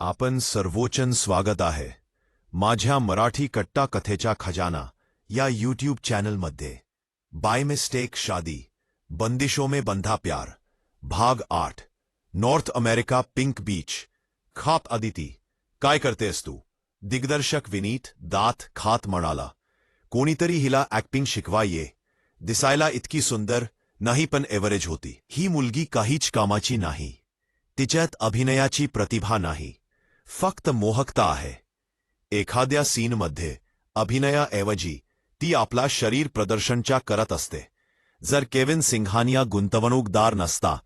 आपण सर्वोचन स्वागत आहे. माझ्या मराठी कट्टा कथेच्या खजाना या यूट्यूब चॅनलमध्ये बाय मिस्टेक शादी, बंदिशों में बंधा प्यार, भाग आठ, नॉर्थ अमेरिका पिंक बीच खात अदिती, काय करतेस तू? दिग्दर्शक विनीत, दात, खात म्हणाला कोणीतरी हिला ऍक्टिंग शिकवाये दिसायला इतकी सुंदर, नाही पण एव्हरेज होती. ही मुलगी काहीच कामाची नाही. तिच्यात अभिनयाची प्रतिभा नाही. फक्त मोहकता आहे. एखाद्या सीनमध्ये अभिनयाऐवजी ती आपला शरीर प्रदर्शनच्या करत असते. जर केविन सिंघानिया गुंतवणूकदार नसता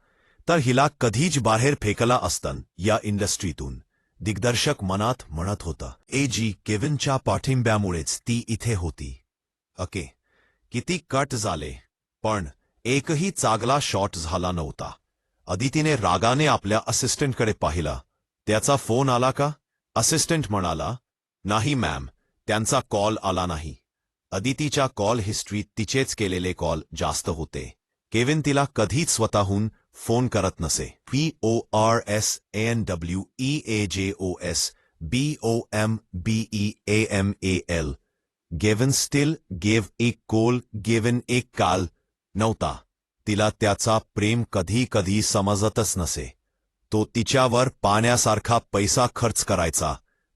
तर हिला कधीच बाहेर फेकला असतन या इंडस्ट्रीतून दिग्दर्शक मनात म्हणत होता. ए जी केविनच्या पाठिंब्यामुळेच ती इथे होती. अके किती कट झाले. पण एकही चांगला शॉट झाला नव्हता. अदितीने रागाने आपल्या असिस्टंटकडे पाहिला. त्याचा फोन आला का? असिस्टंट म्हणाला नाही मॅम त्यांचा कॉल आला नाही. अदितीच्या कॉल हिस्ट्रीत तिचेच केलेले कॉल जास्त होते. केविन तिला कधीच स्वतःहून फोन करत नसे. P O R S N W E A J O S B O M B E A M A L given स्टील गेव एक कोल गेवन एक काल नव्हता. तिला त्याचा प्रेम कधी कधी समजतच नसे. तो तिच्यावर पाण्यासारखा पैसा खर्च करायचा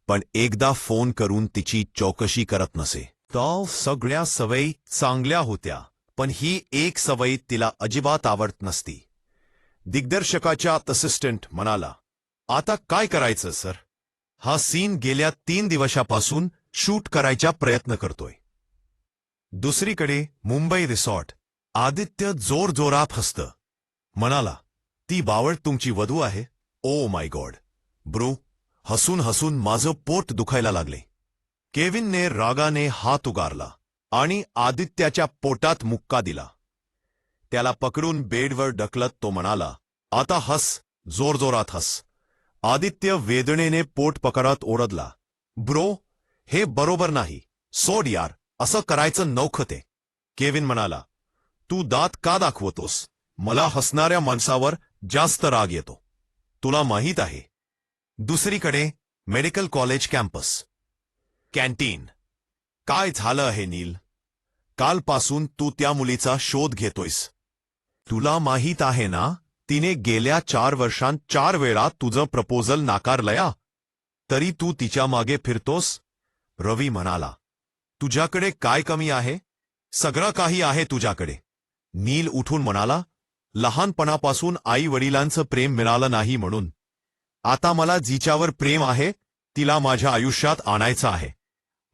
पण एकदा फोन करून तिची चौकशी करत नसे. तो सगळ्या सवयी चांगल्या होत्या पण ही एक सवयी तिला अजिबात आवडत नसती. दिग्दर्शकाच्या असिस्टंट म्हणाला आता काय करायचं सर? हा सीन गेल्या तीन दिवसापासून शूट करायचा प्रयत्न करतोय. दुसरीकडे मुंबई रिसॉर्ट आदित्य जोरजोरात हसत. म्हणाला ती बावळ तुमची वधू आहे. ओ माय गॉड ब्रू हसून हसून माझं पोट दुखायला लागले. केविनने रागाने हात उगारला आणि आदित्याच्या पोटात मुक्का दिला. त्याला पकडून बेडवर ढकलत तो म्हणाला आता हस जोरजोरात हस. आदित्य वेदनेने पोट पकडत ओरडला ब्रो हे बरोबर नाही. सोड यार असं करायचं नौखं ते. केविन म्हणाला तू दात का दाखवतोस? मला हसणाऱ्या माणसावर जास्त राग येतो. तुला माहीत आहे. दुसरीकडे मेडिकल कॉलेज कॅम्पस. कॅन्टीन. काय झालं आहे नील? कालपासून तू त्या मुलीचा शोध घेतोयस. तुला माहीत आहे ना? तिने गेल्या चार वर्षांत चार वेळा तुझं प्रपोजल नाकारलया. तरी तू तिच्यामागे फिरतोस? रवी म्हणाला. तुझ्याकडे काय कमी आहे? सगळं काही आहे तुझ्याकडे. नील उठून म्हणाला लहानपणापासून आई वडिलांचं प्रेम मिळालं नाही म्हणून. आता मला जिच्यावर प्रेम आहे तिला माझ्या आयुष्यात आणायचं आहे.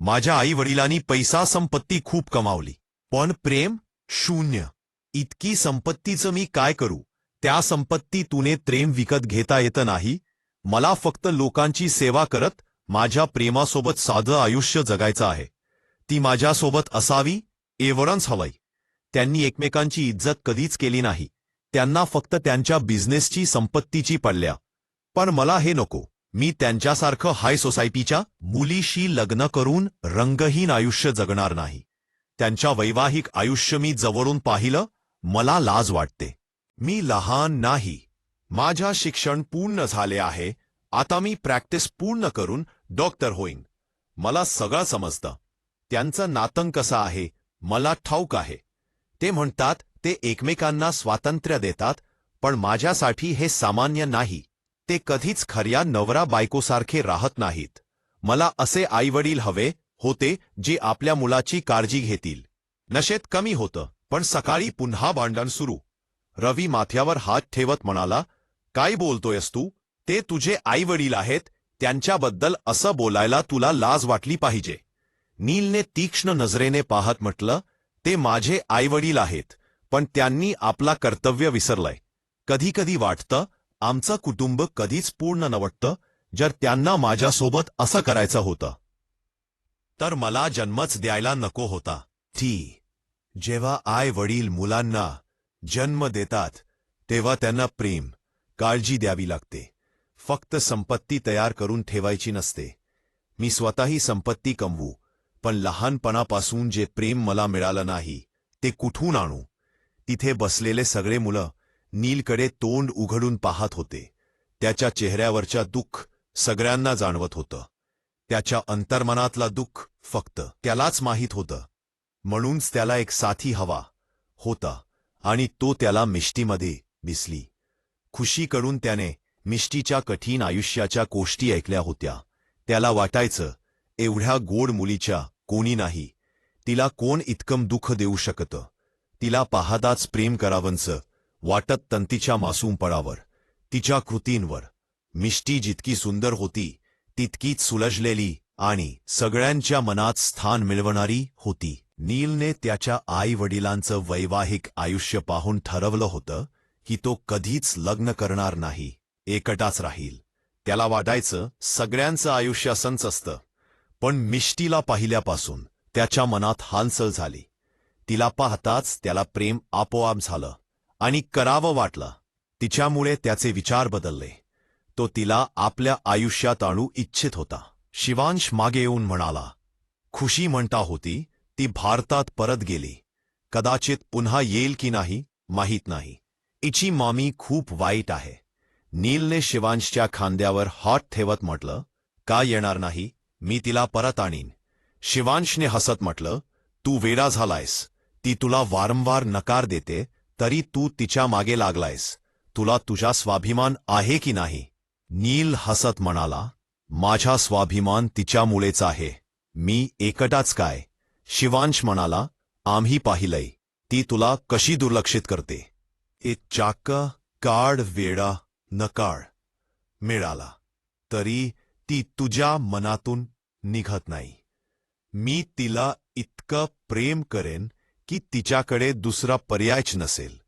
माझ्या आई वडिलांनी पैसा संपत्ती खूप कमावली. पण प्रेम शून्य. इतकी संपत्तीचं मी काय करू? त्या संपत्ती तुने प्रेम विकत घेता येतं नाही. मला फक्त लोकांची सेवा करत माझ्या प्रेमासोबत साधं आयुष्य जगायचं आहे. ती माझ्यासोबत असावी एवढंच हवंय. त्यांनी एकमेकांची इज्जत कधीच केली नाही. त्यांना फक्त त्यांच्या बिझनेसची संपत्तीची पडल्या. पण मला हे नको. मी त्यांच्यासारखं हाय सोसायटीच्या मुलीशी लग्न करून रंगहीन आयुष्य जगणार नाही. त्यांच्या वैवाहिक आयुष्य मी जवळून पाहिलं मला लाज वाटते. मी लहान नाही. माझ्या शिक्षण पूर्ण झाले आहे. आता मी प्रॅक्टिस पूर्ण करून डॉक्टर होईन. मला सगळं समजतं. त्यांचं नातं कसं आहे? मला ठाऊक आहे. ते म्हणतात ते एकमेकांना स्वातंत्र्य देतात पण माझ्यासाठी हे सामान्य नाही. ते कधीच खऱ्या नवरा बायकोसारखे राहत नाहीत. मला असे आईवडील हवे होते जे आपल्या मुलाची काळजी घेतील. नशेत कमी होतं पण सकाळी पुन्हा भांडण सुरू. रवी माथ्यावर हात ठेवत म्हणाला काय बोलतोयस तू? ते तुझे आईवडील आहेत त्यांच्याबद्दल असं बोलायला तुला लाज वाटली पाहिजे. नीलने तीक्ष्ण नजरेने पाहत म्हटलं ते माझे आईवडील आहेत. पण त्यांनी आपला कर्तव्य विसरलंय. कधी कधी वाटतं आमचं कुटुंब कधीच पूर्ण नवटतं जर त्यांना माझ्यासोबत असं करायचं होतं. तर मला जन्मच द्यायला नको होता. ती जेव्हा आई वडील मुलांना जन्म देतात तेव्हा त्यांना प्रेम काळजी द्यावी लागते. फक्त संपत्ती तयार करून ठेवायची नसते. मी स्वतःही संपत्ती कमवू पण लहानपणापासून जे प्रेम मला मिळालं नाही ते कुठून आणू? तिथे बसलेले सगळे मुलं नीलकडे तोंड उघडून पाहत होते. त्याच्या चेहऱ्यावरच्या दुःख सगळ्यांना जाणवत होतं. त्याच्या अंतर्मनातला दुःख फक्त त्यालाच माहीत होतं. म्हणूनच त्याला एक साथी हवा होता आणि तो त्याला मिष्टीमध्ये दिसली खुशीकडून त्याने मिष्टीच्या कठीण आयुष्याच्या गोष्टी ऐकल्या होत्या. त्याला वाटायचं एवढ्या गोड मुलीच्या कोणी नाही. तिला कोण इतकं दुःख देऊ शकतं? तिला पाहताच प्रेम करावंचं वाटत तंतीच्या मासूमपणावर तिच्या कृतींवर. मिष्टी जितकी सुंदर होती तितकीच सुलजलेली आणि सगळ्यांच्या मनात स्थान मिळवणारी होती. नीलने त्याच्या आई वडिलांचं वैवाहिक आयुष्य पाहून ठरवलं होतं की तो कधीच लग्न करणार नाही. एकटाच राहील. त्याला वाटायचं सगळ्यांचं आयुष्य असंच असतं. पण मिष्टीला पाहिल्यापासून त्याच्या मनात हालचाल झाली. तिला पाहताच त्याला प्रेम आपोआप झालं आणि करावं वाटलं. तिच्यामुळे त्याचे विचार बदलले. तो तिला आपल्या आयुष्यात आणू इच्छित होता. शिवांश मागे येऊन म्हणाला खुशी म्हणता होती ती भारतात परत गेली. कदाचित पुन्हा येईल की नाही माहीत नाही. इची मामी खूप वाईट आहे. नीलने शिवांशच्या खांद्यावर हात ठेवत म्हटलं का येणार नाही? मी तिला परत आणीन. शिवांशने हसत म्हटलं तू वेडा झालायस. ती तुला वारंवार नकार देते तरी तू तिच्यामागे लागलायस. तुला तुझा स्वाभिमान आहे की नाही? नील हसत म्हणाला माझा स्वाभिमान तिच्यामुळेच आहे. मी एकटाच काय? शिवांश म्हणाला आम्ही पाहिलंय. ती तुला कशी दुर्लक्षित करते? ए चाक्क काढ वेडा नकाळ. मिळाला. तरी ती तुझ्या मनातून निघत नाही. मी तिला इतकं प्रेम करेन की तिच्याकडे दुसरा पर्यायच नसेल.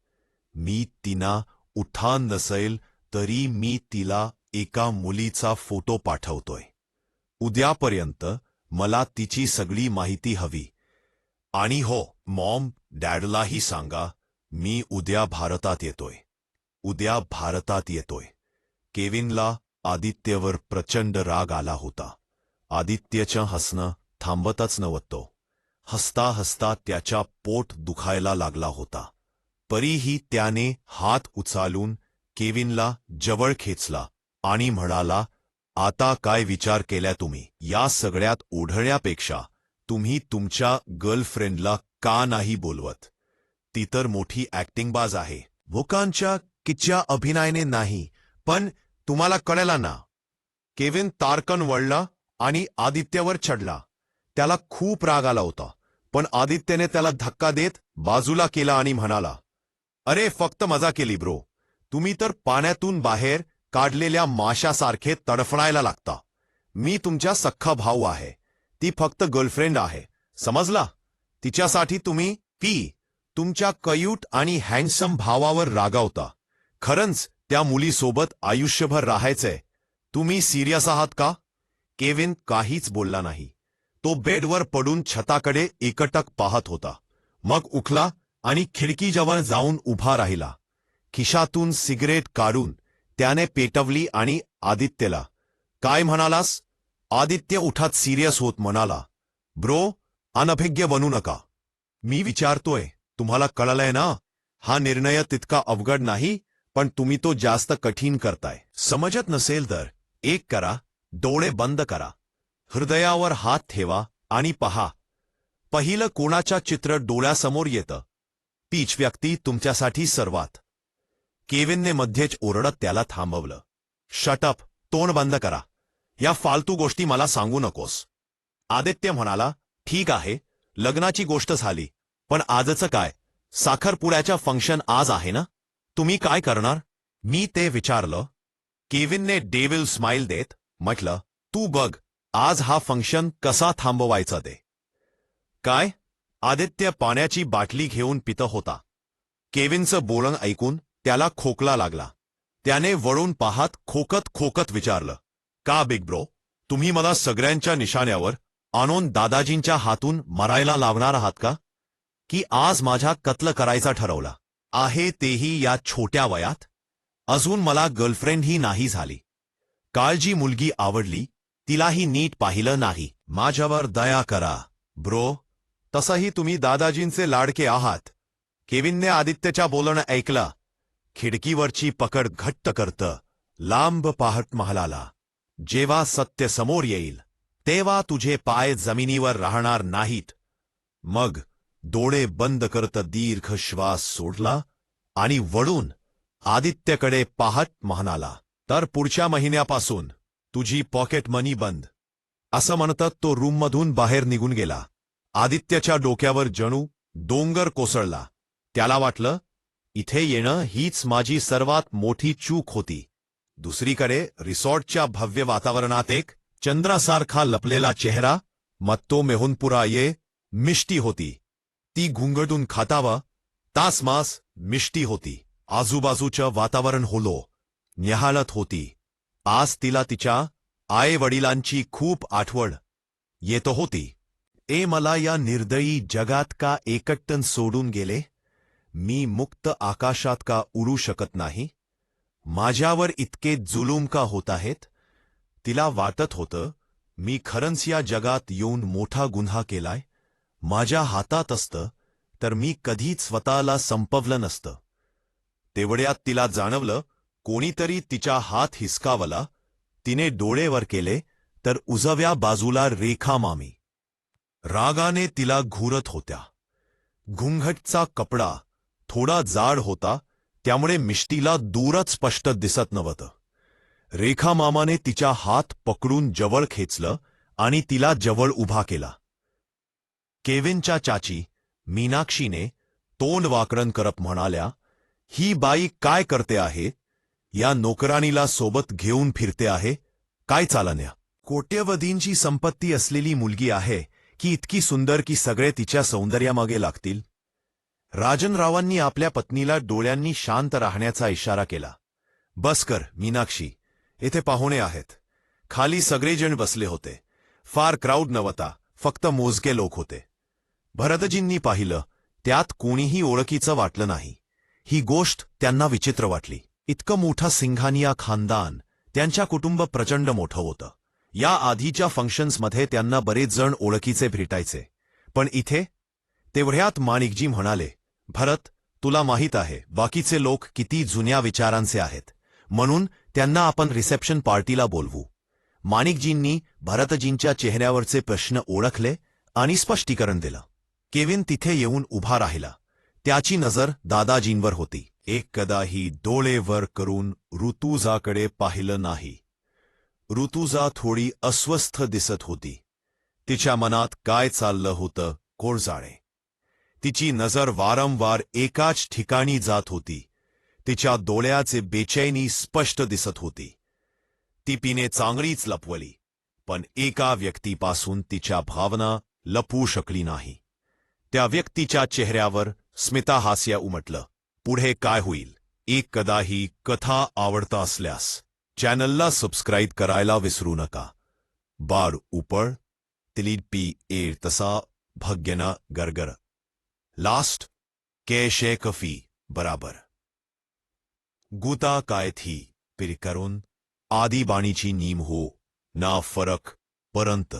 मी तिना उठान नसेल तरी मी तिला एका मुलीचा फोटो पाठवतोय. उद्यापर्यंत मला तिची सगळी माहिती हवी. आणि हो मॉम डॅडलाही सांगा मी उद्या भारतात येतोय. उद्या भारतात येतोय. केविनला आदित्यवर प्रचंड राग आला होता. आदित्यचं हसणं थांबतच नव्हतं. हसता हसता त्याच्या पोट दुखायला लागला होता. तरीही त्याने हात उचालून केविनला जवळ खेचला आणि म्हणाला आता काय विचार केल्या तुम्ही? या सगळ्यात ओढळण्यापेक्षा तुम्ही तुमच्या गर्लफ्रेंडला का नाही बोलवत? ती तर मोठी ऍक्टिंगबाज आहे. भुकांच्या किच्च्या अभिनयाने नाही पण तुम्हाला कळला ना. केविन तारकन वळला आणि आदित्यवर चढला. त्याला खूप राग आला होता. पण आदित्यने त्याला धक्का देत बाजूला केला आणि म्हणाला अरे फक्त मजा केली ब्रो. तुम्ही तर पाण्यातून बाहेर काढलेल्या माशासारखे तडफडायला लागता. मी तुमच्या सख्खा भाऊ आहे. ती फक्त गर्लफ्रेंड आहे. समजला? तिच्यासाठी तुम्ही पी. तुमच्या कयूट आणि हँडसम भावावर रागावता. खरंच त्या मुलीसोबत आयुष्यभर राहायचंय. तुम्ही सिरियस आहात का? केविन काहीच बोलला नाही. तो बेडवर पडून छताकडे एकटक पाहत होता. मग उठला आणि खिडकीजवळ जाऊन उभा राहिला. खिशातून सिगरेट काढून त्याने पेटवली आणि आदित्यला काय म्हणालास? आदित्य उठात सिरियस होत म्हणाला ब्रो अनभिज्ञ बनू नका. मी विचारतोय तुम्हाला कळलंय ना? हा निर्णय तितका अवघड नाही पण तुम्ही तो जास्त कठीण करताय. समजत नसेल तर एक करा डोळे बंद करा. हृदयावर हात ठेवा आणि पहा. पहिलं कोणाच्या चित्र डोळ्यासमोर येतं? तीच व्यक्ती तुमच्यासाठी सर्वात. केविनने मध्येच ओरडत त्याला थांबवलं. शटअप तोंड बंद करा. या फालतू गोष्टी मला सांगू नकोस. आदित्य म्हणाला ठीक आहे. लग्नाची गोष्ट झाली. पण आजचं काय? साखरपुड्याच्या फंक्शन आज आहे ना? तुम्ही काय करणार? मी ते विचारलं. केविनने डेविल स्माईल देत म्हटलं तू बघ. आज हा फंक्शन कसा थांबवायचा ते काय? आदित्य पाण्याची बाटली घेऊन पित होता. केविनचं बोलणं ऐकून त्याला खोकला लागला. त्याने वळून पाहत खोकत खोकत विचारलं का बिग ब्रो तुम्ही मला सगळ्यांच्या निशाण्यावर आणून दादाजींच्या हातून मरायला लावणार आहात का? की आज माझ्या कत्ल करायचा ठरवला? आहे तेही या छोट्या वयात? अजून मला गर्लफ्रेंडही नाही झाली. काळजी मुलगी आवडली तिलाही नीट पाहिलं नाही. माझ्यावर दया करा. ब्रो तसंही तुम्ही दादाजींचे लाडके आहात. केविनने आदित्यच्या बोलणं ऐकलं. खिडकीवरची पकड घट्ट करत. लांब पाहट महालाला जेव्हा सत्य समोर येईल तेव्हा तुझे पाय जमिनीवर राहणार नाहीत. मग डोळे बंद करत दीर्घ श्वास सोडला आणि वळून आदित्यकडे पाहत म्हणाला तर पुढच्या महिन्यापासून तुझी पॉकेट मनी बंद. असं म्हणतात तो रूममधून बाहेर निघून गेला. आदित्यच्या डोक्यावर जणू डोंगर कोसळला. त्याला वाटलं, इथे येणं हीच माझी सर्वात मोठी चूक होती. दुसरीकडे रिसॉर्टच्या भव्य वातावरणात एक चंद्रासारखा लपलेला चेहरा, मत्तो मेहुनपुरा ये, मिष्टी होती. ती घुंगटून खातावा, तासमास मिष्टी होती. आजूबाजूचं वातावरण होलो, न्याहाळत होती. आज तिला तिच्या आईवडिलांची खूप आठवण येतो होती. ए मला या निर्दयी जगात का एकटन सोडून गेले? मी मुक्त आकाशात का उडू शकत नाही? माझ्यावर इतके जुलूम का होत आहेत? तिला वाटत होतं मी खरंच या जगात येऊन मोठा गुन्हा केलाय. माझ्या हातात असतं तर मी कधीच स्वतःला संपवलं नसतं. तेवढ्यात तिला जाणवलं कोणीतरी तिचा हात हिसकावला तिने डोळेवर केले तर उजव्या बाजूला रेखा मामी. रागाने तिला घुरत होत्या. घुंघटचा कपडा थोडा जाड होता त्यामुळे मिष्टीला दूरच स्पष्ट दिसत नव्हतं. रेखा मामाने तिचा हात पकडून जवळ खेचलं आणि तिला जवळ उभा केला. केविनच्या चाची मीनाक्षीने तोंड वाकडन करत म्हणाल्या ही बाई काय करते आहे? या नोकराणीला सोबत घेऊन फिरते आहे? काय चालन्या? कोट्यवधींची संपत्ती असलेली मुलगी आहे की इतकी सुंदर की सगळे तिच्या सौंदर्यामागे लागतील? राजनरावांनी आपल्या पत्नीला डोळ्यांनी शांत राहण्याचा इशारा केला. बस कर मीनाक्षी. येथे पाहुणे आहेत. खाली सगळेजण बसले होते. फार क्राऊड नव्हता फक्त मोजके लोक होते. भरतजींनी पाहिलं त्यात कोणीही ओळखीचं वाटलं नाही. ही गोष्ट त्यांना विचित्र वाटली. इतकं मोठा सिंघानिया खानदान त्यांच्या कुटुंब प्रचंड मोठं होतं. या आधीच्या फंक्शन्समध्ये त्यांना बरेच जण ओळखीचे भेटायचे. पण इथे? तेवढ्यात माणिकजी म्हणाले भरत तुला माहीत आहे बाकीचे लोक किती जुन्या विचारांचे आहेत. म्हणून त्यांना आपण रिसेप्शन पार्टीला बोलवू. माणिकजींनी भरतजींच्या चेहऱ्यावरचे प्रश्न ओळखले आणि स्पष्टीकरण दिलं. केविन तिथे येऊन उभा राहिला. त्याची नजर दादाजींवर होती. एक कदाही डोळेवर करून ऋतुजाकडे पाहिलं नाही. ऋतुजा थोडी अस्वस्थ दिसत होती. तिच्या मनात काय चाललं होतं कोण जाणे तिची नजर वारंवार एकाच ठिकाणी जात होती. तिच्या डोळ्याचे बेचैनी स्पष्ट दिसत होती. ती चांगलीच लपवली पण एका व्यक्तीपासून तिच्या भावना लपवू शकली नाही. त्या व्यक्तीच्या चेहऱ्यावर स्मिताहास्य उमटलं. पुढे होईल? एक कदा ही कथा आवडता असल्यास चॅनलला सबस्क्राईब करायला विसरू नका. बार उपळ पी ए तसा भाग्यना गरगर. लास्ट, के कफी, बराबर. गुता काय थी पिर करून आदी नीम हो, ना फरक, परंत.